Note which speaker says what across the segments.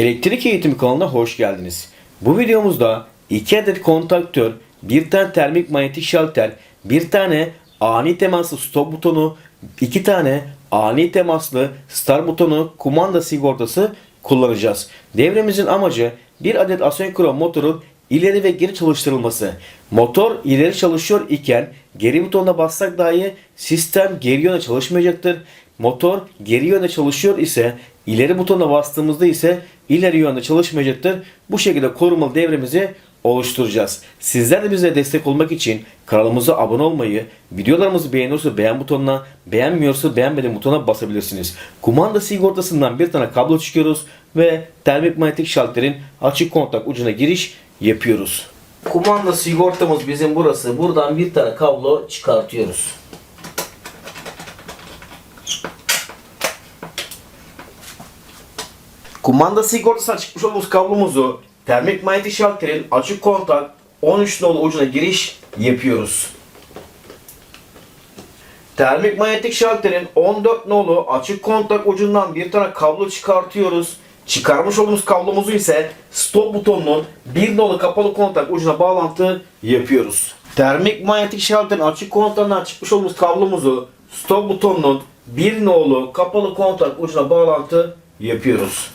Speaker 1: Elektrik eğitimi kanalına hoş geldiniz. Bu videomuzda 2 adet kontaktör, bir tane termik manyetik şalter, bir tane ani temaslı stop butonu, iki tane ani temaslı start butonu, kumanda sigortası kullanacağız. Devremizin amacı bir adet asenkron motorun ileri ve geri çalıştırılması. Motor ileri çalışıyor iken geri butonuna bassak dahi sistem geri yöne çalışmayacaktır. Motor geri yönde çalışıyor ise ileri butonuna bastığımızda ise ileri yönde çalışmayacaktır. Bu şekilde korumalı devremizi oluşturacağız. Sizler de bize destek olmak için kanalımıza abone olmayı, videolarımızı beğeniyorsa beğen butonuna, beğenmiyorsa beğenmedim butonuna basabilirsiniz. Kumanda sigortasından bir tane kablo çıkıyoruz ve termik manyetik şalterin açık kontak ucuna giriş yapıyoruz. Kumanda sigortamız bizim burası. Buradan bir tane kablo çıkartıyoruz. Kumanda sigortasına çıkmış olduğumuz kablomuzu termik manyetik şalterin açık kontak 13 nolu ucuna giriş yapıyoruz. Termik manyetik şalterin 14 nolu açık kontak ucundan bir tane kablo çıkartıyoruz. Çıkarmış olduğumuz kablomuzu ise stop butonunun bir nolu kapalı kontak ucuna bağlantı yapıyoruz. Termik manyetik şalterin açık kontaktan çıkmış olduğumuz kablomuzu stop butonunun bir nolu kapalı kontak ucuna bağlantı yapıyoruz.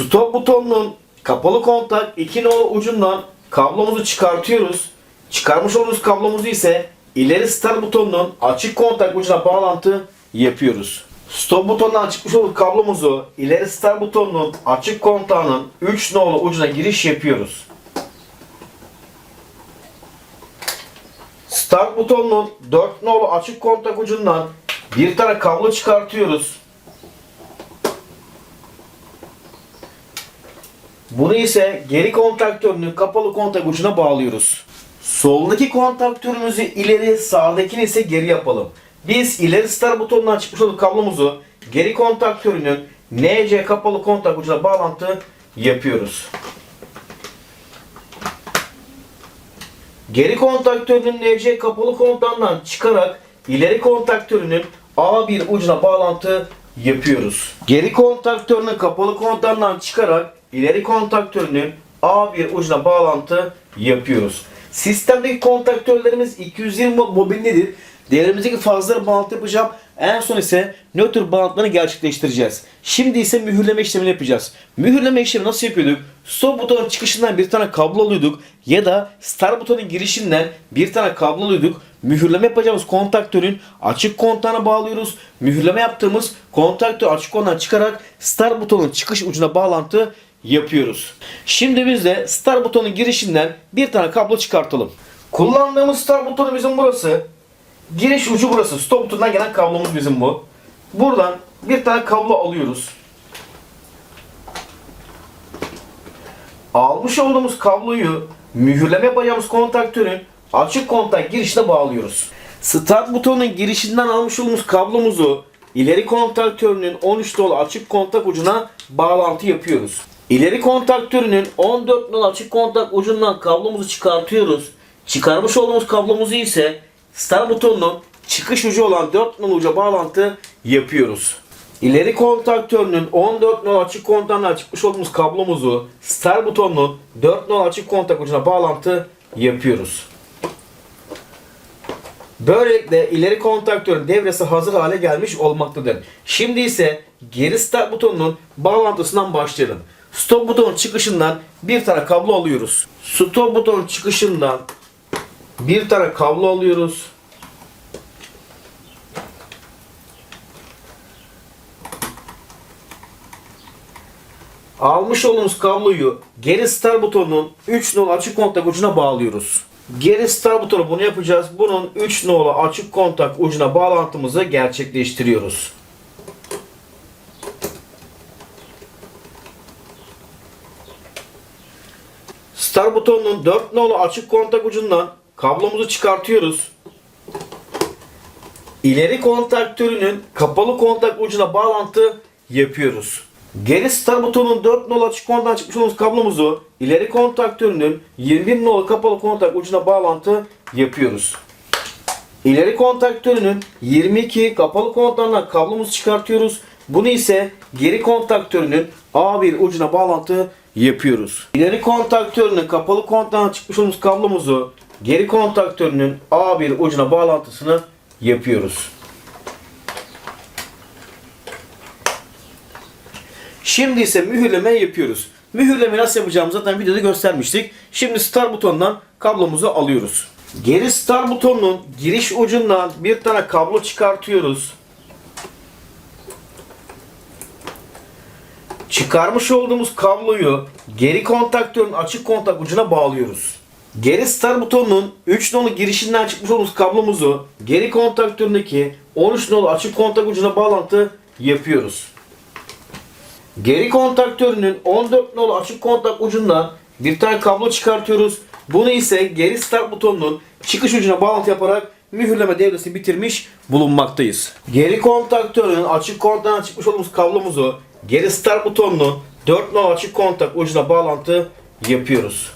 Speaker 1: Stop butonunun kapalı kontak 2 nolu ucundan kablomuzu çıkartıyoruz. Çıkarmış olduğumuz kablomuzu ise ileri start butonunun açık kontak ucuna bağlantı yapıyoruz. Stop butonundan çıkmış olduğumuz kablomuzu ileri start butonunun açık kontağının 3 nolu ucuna giriş yapıyoruz. Start butonunun 4 nolu açık kontak ucundan bir tane kablo çıkartıyoruz. Bunu ise geri kontaktörünün kapalı kontak ucuna bağlıyoruz. Soldaki kontaktörümüzü ileri, sağdakini ise geri yapalım. Biz ileri start butonundan çıkmış olduğu kablomuzu geri kontaktörünün NC kapalı kontak ucuna bağlantı yapıyoruz. Geri kontaktörünün NC kapalı kontağından çıkarak ileri kontaktörünün A1 ucuna bağlantı yapıyoruz. Geri kontaktörünün kapalı kontağından çıkarak ileri kontaktörünün A1 ucuna bağlantı yapıyoruz. Sistemdeki kontaktörlerimiz 220 volt mobillidir. Devremizdeki fazla bağlantı yapacağım. En son ise nötr bağlantılarını gerçekleştireceğiz. Şimdi ise mühürleme işlemini yapacağız. Mühürleme işlemi nasıl yapıyorduk? Stop butonun çıkışından bir tane kablo alıyorduk ya da start butonun girişinden bir tane kablo alıyorduk. Mühürleme yapacağımız kontaktörün açık kontağına bağlıyoruz. Mühürleme yaptığımız kontaktör açık kontağından çıkarak start butonun çıkış ucuna bağlantı yapıyoruz. Şimdi biz de start butonun girişinden bir tane kablo çıkartalım. Kullandığımız start butonu bizim burası. Giriş ucu burası. Stop butonundan gelen kablomuz bizim bu. Buradan bir tane kablo alıyoruz. Almış olduğumuz kabloyu mühürleme yapacağımız kontaktörün açık kontak girişine bağlıyoruz. Start butonunun girişinden almış olduğumuz kablomuzu ileri kontaktörünün 13 dolu açık kontak ucuna bağlantı yapıyoruz. İleri kontaktörünün 14 nolu açık kontak ucundan kablomuzu çıkartıyoruz. Çıkarmış olduğumuz kablomuzu ise start butonunun çıkış ucu olan 4 nolu uca bağlantı yapıyoruz. İleri kontaktörünün 14 nolu açık kontağından çıkmış olduğumuz kablomuzu start butonunun 4 nolu açık kontak ucuna bağlantı yapıyoruz. Böylelikle ileri kontaktörün devresi hazır hale gelmiş olmaktadır. Şimdi ise geri start butonunun bağlantısından başlayalım. Stop butonun çıkışından bir tane kablo alıyoruz. Stop butonun çıkışından bir tane kablo alıyoruz. Almış olduğumuz kabloyu geri start butonunun 3 nolu açık kontak ucuna bağlıyoruz. Geri start butonu bunu yapacağız. Bunun 3 nolu açık kontak ucuna bağlantımızı gerçekleştiriyoruz. Start butonunun 4 nolu açık kontak ucundan kablomuzu çıkartıyoruz. İleri kontaktörünün kapalı kontak ucuna bağlantı yapıyoruz. Geri start butonunun 4 nolu açık kontaktan çıkmış olduğumuz kablomuzu ileri kontaktörünün 21 nolu kapalı kontak ucuna bağlantı yapıyoruz. İleri kontaktörünün 22 kapalı kontaktan kablomuzu çıkartıyoruz. Bunu ise geri kontaktörünün A1 ucuna bağlantı yapıyoruz. İleri kontaktörünün kapalı kontaktan çıkmış olduğumuz kablomuzu geri kontaktörünün A1 ucuna bağlantısını yapıyoruz. Şimdi ise mühürleme yapıyoruz. Mühürleme nasıl yapacağımızı zaten videoda göstermiştik. Şimdi start butonundan kablomuzu alıyoruz. Geri start butonunun giriş ucundan bir tane kablo çıkartıyoruz. Çıkarmış olduğumuz kabloyu geri kontaktörün açık kontak ucuna bağlıyoruz. Geri start butonunun 3 nolu girişinden çıkmış olduğumuz kablomuzu geri kontaktöründeki 13 nolu açık kontak ucuna bağlantı yapıyoruz. Geri kontaktörünün 14 nolu açık kontak ucundan bir tane kablo çıkartıyoruz. Bunu ise geri start butonunun çıkış ucuna bağlantı yaparak mühürleme devresini bitirmiş bulunmaktayız. Geri kontaktörünün açık kontaktan çıkmış olduğumuz kablomuzu geri start butonunun 4 nolu açık kontak ucuna bağlantı yapıyoruz.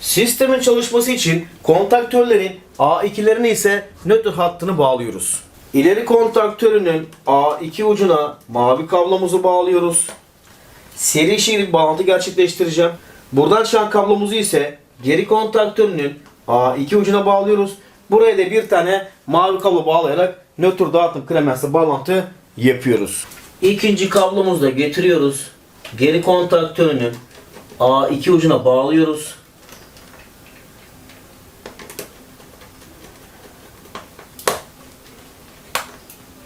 Speaker 1: Sistemin çalışması için kontaktörlerin A2'lerini ise nötr hattını bağlıyoruz. İleri kontaktörünün A2 ucuna mavi kablomuzu bağlıyoruz. Seri şerit bağlantı gerçekleştireceğim. Buradan çıkan kablomuzu ise geri kontaktörünün A2 ucuna bağlıyoruz. Buraya da bir tane mavi kablo bağlayarak nötr dağıtım klemensle bağlantı yapıyoruz. İkinci kablomuzu da getiriyoruz. Geri kontaktörünün A2 ucuna bağlıyoruz.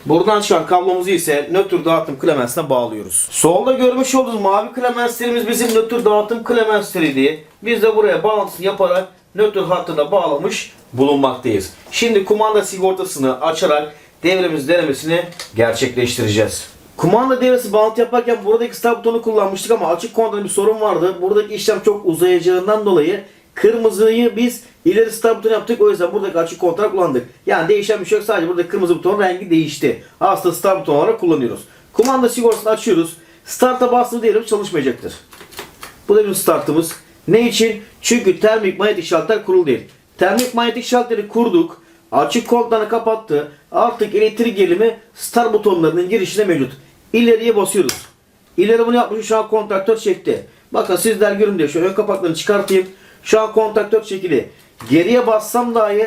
Speaker 1: Buradan çıkan kablomuzu ise nötr dağıtım klemensine bağlıyoruz. Solda görmüş olduğunuz mavi klemenslerimiz bizim nötr dağıtım klemensleriydi. Biz de buraya bağlantısını yaparak nötr hattına bağlamış bulunmaktayız. Şimdi kumanda sigortasını açarak devremiz denemesini gerçekleştireceğiz. Kumanda devresi bağlantı yaparken buradaki start butonu kullanmıştık ama açık kontada bir sorun vardı. Buradaki işlem çok uzayacağından dolayı kırmızıyı biz ileri start butonu yaptık. O yüzden buradaki açık kontak kullandık. Yani değişen bir şey yok. Sadece buradaki kırmızı butonun rengi değişti. Aslında start butonu olarak kullanıyoruz. Kumanda sigortasını açıyoruz. Start'a bastığımız diyelim çalışmayacaktır. Bu da bizim startımız. Ne için? Çünkü termik manyetik şalter kurulu değil. Termik manyetik şalteri kurduk. Açık kontağını kapattı. Artık elektrik gerilimi start butonlarının girişine mevcut. İleriye basıyoruz. İleri bunu yapmış şu an kontaktör çekti. Bakın sizler görün diye şu ön kapaklarını çıkartayım. Şu an kontaktör çekili. Geriye bassam dahi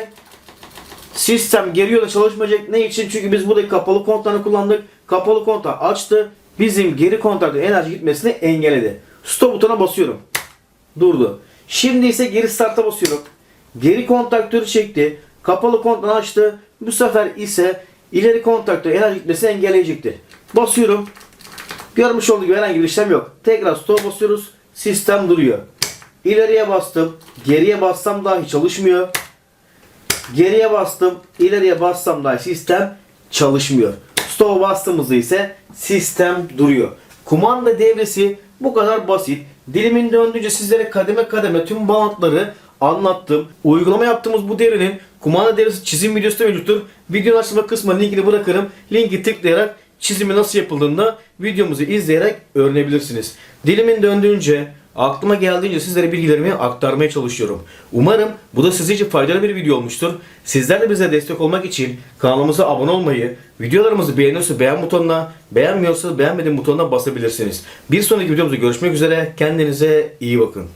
Speaker 1: sistem geriye de çalışmayacak. Ne için? Çünkü biz buradaki kapalı kontağını kullandık. Kapalı kontağı açtı. Bizim geri kontakta enerji gitmesini engelledi. Stop butona basıyorum. Durdu. Şimdi ise geri start'a basıyorum. Geri kontaktörü çekti. Kapalı kontağını açtı. Bu sefer ise ileri kontaktör enerji gitmesini engelleyecekti. Basıyorum. Görmüş olduğu gibi herhangi bir işlem yok. Tekrar stop basıyoruz. Sistem duruyor. İleriye bastım. Geriye bassam dahi çalışmıyor. Geriye bastım. ileriye bassam dahi sistem çalışmıyor. Stop bastığımızda ise sistem duruyor. Kumanda devresi bu kadar basit. Dilimin döndüğünce sizlere kademe kademe tüm bantları anlattım. Uygulama yaptığımız bu devrenin kumanda devresi çizim videosu da mevcuttur. Videonun açıklama kısmına linkini bırakırım. Linki tıklayarak çizimi nasıl yapıldığını videomuzu izleyerek öğrenebilirsiniz. Dilimin döndüğünce aklıma geldiğince sizlere bilgilerimi aktarmaya çalışıyorum. Umarım bu da sizin için faydalı bir video olmuştur. Sizler de bize destek olmak için kanalımıza abone olmayı, videolarımızı beğeniyorsa beğen butonuna, beğenmiyorsa beğenmedim butonuna basabilirsiniz. Bir sonraki videomuzda görüşmek üzere. Kendinize iyi bakın.